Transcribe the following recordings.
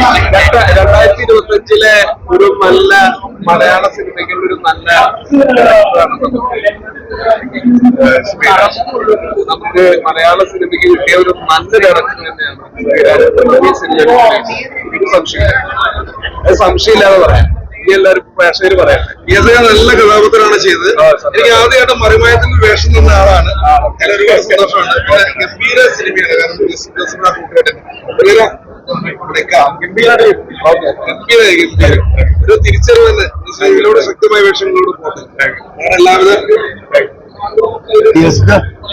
രണ്ട- രണ്ടായിരത്തി ഇരുപത്തി അഞ്ചിലെ ഒരു നല്ല മലയാള സിനിമയ്ക്കുള്ള ഒരു നല്ല നമുക്ക് മലയാള സിനിമയ്ക്ക് കിട്ടിയ ഒരു നല്ല ഡയറക്ടർ തന്നെയാണ് സിനിമ സംശയമില്ല. സംശയമില്ലാതെ പറയാം. ഈ എല്ലാവർക്കും പറയാം. നല്ല കഥാപാത്രമാണ് ചെയ്തത്. സത്യം. എനിക്ക് ആദ്യമായിട്ട് മറിമായത്തിന്റെ വേഷം തന്ന ആളാണ്. ഒരുപാട് സന്തോഷമുണ്ട്. പിന്നെ ഗംഭീര സിനിമയാണ്. കാരണം ഒരു തിരിച്ചറിവ് തന്നെ ഇതിലൂടെ ശക്തമായ വേഷങ്ങളോട് അങ്ങനെ എല്ലാവിധ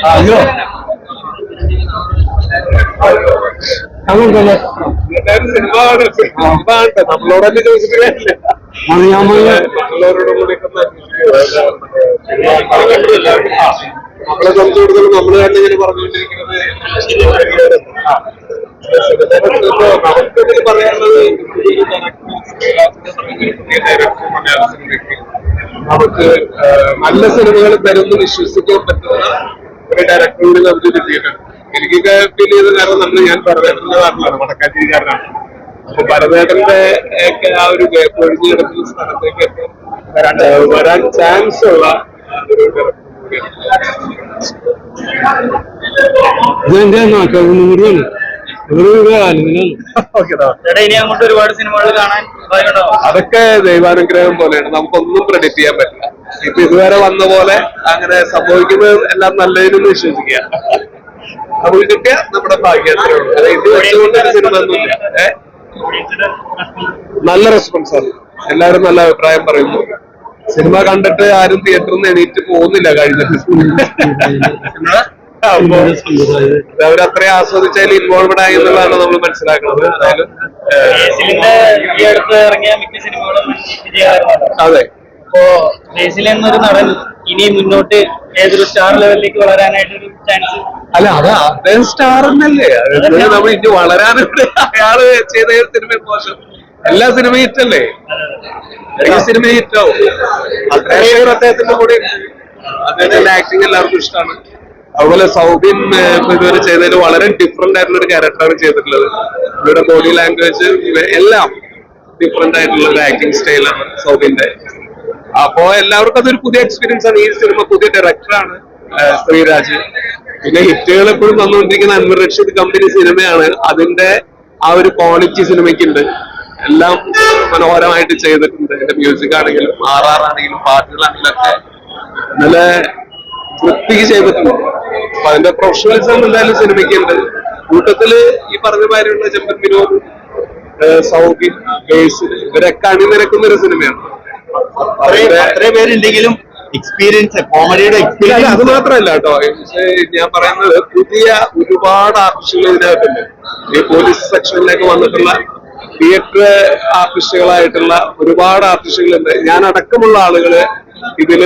അയ്യോ അതുകൊണ്ടല്ലേ എല്ലാവരും സിനിമ കാണും. സിനിമ കാണട്ടെ. നമ്മളോട് തന്നെ ചോദിച്ചിട്ട് കാര്യമില്ല മറിയാമ്മയെ മറ്റുള്ളവരോടും കൂടി ഒക്കെ ഒന്ന് നമ്മളെ സംബന്ധിച്ചിടത്തോളം നമ്മൾ തന്നെ ഇങ്ങനെ പറഞ്ഞുകൊണ്ടിരിക്കുന്നത് നമുക്ക് നല്ല സിനിമകൾ തരുമെന്ന് വിശ്വസിക്കാൻ പറ്റുന്ന ഒരു ഡയറക്ടറോട് നമുക്ക് കിട്ടിയിട്ടുണ്ട് എനിക്ക് ഫീൽ ചെയ്ത കാരണം നമ്മൾ ഞാൻ ഭരതേട്ടന്റെ നാട്ടിലാണ് വടക്കാഞ്ചേരിക്കാരനാണ്. അപ്പൊ ഭരതേട്ടന്റെ ഒക്കെ ആ ഒരു ഒഴിഞ്ഞു കിടക്കുന്ന സ്ഥലത്തേക്ക് വരാൻ ചാൻസ് ഉള്ള ഒരു ഡയറക്ടർ ഇതെന്റെ ഇനി അങ്ങോട്ട് ഒരുപാട് സിനിമകൾ കാണാൻ അതൊക്കെ ദൈവാനുഗ്രഹം പോലെയാണ് നമുക്കൊന്നും പ്രെഡിക്ട് ചെയ്യാൻ പറ്റില്ല ഇപ്പൊ ഇതുവരെ വന്ന പോലെ അങ്ങനെ സംഭവിക്കുന്നത് എല്ലാം നല്ലതിനെന്ന് വിശ്വസിക്കുക നമുക്ക് കിട്ടിയ നമ്മുടെ ഭാഗ്യം അത്രേ ഉള്ളൂ അതെ ഇത് വെച്ചുകൊണ്ട് ഒരു സിനിമ ഒന്നുമില്ല നല്ല റെസ്പോൺസ് ആണ് എല്ലാവരും നല്ല അഭിപ്രായം പറയുന്നു സിനിമ കണ്ടിട്ട് ആരും തിയേറ്ററിൽ നിന്ന് എണീറ്റ് പോകുന്നില്ല കഴിഞ്ഞിട്ട് അപ്പോ അവർ അത്രയും ആസ്വദിച്ചതിൽ ഇൻവോൾവഡ് ആയി എന്നുള്ളതാണ് നമ്മൾ മനസ്സിലാക്കുന്നത്. എന്തായാലും ഈ അടുത്ത് ഇറങ്ങിയ മിക്ക സിനിമകളും അതെ. അപ്പോ ബേസിൽ എന്നൊരു നടൻ ഇനി മുന്നോട്ട് ഏതൊരു സ്റ്റാർ ലെവലിലേക്ക് വളരാനായിട്ട് ഒരു ചാൻസ് അല്ല അത് അദ്ദേഹം സ്റ്റാർ എന്നല്ലേ? നമ്മൾ ഇനി വളരാനുണ്ട്. അയാൾ ചെയ്ത സിനിമ മോശം. എല്ലാ സിനിമയും ഹിറ്റല്ലേ ഈ സിനിമ ഹിറ്റാവും അദ്ദേഹത്തിന്റെ കൂടെ അദ്ദേഹത്തിന്റെ ആക്ടിങ് എല്ലാവർക്കും ഇഷ്ടമാണ്. അതുപോലെ സൗബിൻ ഇതുവരെ ചെയ്തതിൽ വളരെ ഡിഫറെന്റ് ആയിട്ടുള്ള ഒരു ക്യാരക്ടറാണ് ചെയ്തിട്ടുള്ളത്. ഇവരുടെ ബോഡി ലാംഗ്വേജ് എല്ലാം ഡിഫറെന്റ് ആയിട്ടുള്ള ഒരു ആക്ടിങ് സ്റ്റൈലാണ് സൗബിന്റെ അപ്പോ എല്ലാവർക്കും അതൊരു പുതിയ എക്സ്പീരിയൻസ് ആണ്. ഈ സിനിമ പുതിയ ഡയറക്ടറാണ് ശ്രീരാജ്. പിന്നെ ഹിറ്റുകൾ എപ്പോഴും വന്നുകൊണ്ടിരിക്കുന്ന റഷീദ് കമ്പനി സിനിമയാണ് അതിന്റെ ആ ഒരു ക്വാളിറ്റി സിനിമയ്ക്കുണ്ട് എല്ലാം മനോഹരമായിട്ട് ചെയ്തിട്ടുണ്ട്. മ്യൂസിക് ആണെങ്കിലും ആർ ആർ ആണെങ്കിലും പാട്ടുകളാണെങ്കിലും ഒക്കെ നല്ല വൃത്തിക്ക് ചെയ്തിട്ടുണ്ട്. അപ്പൊ അതിന്റെ പ്രൊഫഷണലിസം എന്തായാലും സിനിമയ്ക്കുണ്ട്. കൂട്ടത്തിൽ ഈ പറഞ്ഞ മാതിരിയുള്ള ചെമ്പൻ വിനോദ് ഏഹ് സൗബിൻ ബേസിൽ ഇവരൊക്കെ അണിനിരക്കുന്ന ഒരു സിനിമയാണ്. അത്രയും പേരുണ്ടെങ്കിലും എക്സ്പീരിയൻസ് കോമഡിയുടെ എക്സ്പീരിയൻസ് അത് മാത്രമല്ല കേട്ടോ. ഞാൻ പറയുന്നത് പുതിയ ഒരുപാട് ആർട്ടിസ്റ്റുകൾ ഇതിനകത്തുണ്ട്. ഈ പോലീസ് സെക്ഷനിലേക്ക് വന്നിട്ടുള്ള തിയേറ്റർ ആർട്ടിസ്റ്റുകളായിട്ടുള്ള ഒരുപാട് ആർട്ടിസ്റ്റുകളുണ്ട് ഞാൻ അടക്കമുള്ള ആളുകൾ ഇതിൽ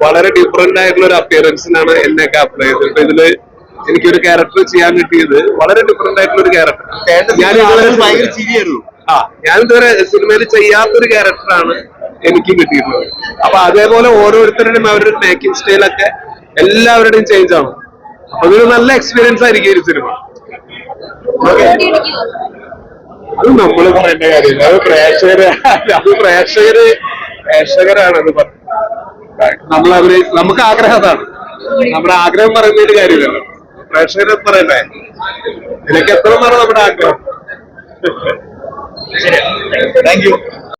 വളരെ ഡിഫറെന്റ് ആയിട്ടുള്ള ഒരു അപ്പിയറൻസിനാണ് എന്നെയൊക്കെ അപ്ലൈ ചെയ്തത്. ഇപ്പൊ ഇതിൽ എനിക്കൊരു ക്യാരക്ടർ ചെയ്യാൻ കിട്ടിയത് വളരെ ഡിഫറെന്റ് ആയിട്ടുള്ള ഒരു ക്യാരക്ടർ ഞാൻ ഇതുവരെ ആ ഞാൻ ഇതുവരെ സിനിമയിൽ ചെയ്യാത്തൊരു ക്യാരക്ടറാണ് എനിക്ക് കിട്ടിയിട്ടുള്ളത് അപ്പൊ അതേപോലെ ഓരോരുത്തരുടെയും അവരുടെ മേക്കിംഗ് സ്റ്റൈലൊക്കെ എല്ലാവരുടെയും ചേഞ്ച് ആണ്. അപ്പൊ അതൊരു നല്ല എക്സ്പീരിയൻസ് ആയിരിക്കും ഒരു സിനിമ. അത് നമ്മൾ പറയേണ്ട കാര്യമില്ല. അത് പ്രേക്ഷകര് അത് പ്രേക്ഷകര് പ്രേക്ഷകരാണ് അത് നമ്മൾ അവർ നമുക്ക് ആഗ്രഹം അതാണ്. നമ്മുടെ ആഗ്രഹം പറയുന്നതിന് കാര്യമില്ല. പ്രേക്ഷകരെ പറയണ്ടേ? ഇതിലേക്ക് എത്ര നമ്മുടെ ആഗ്രഹം. Thank you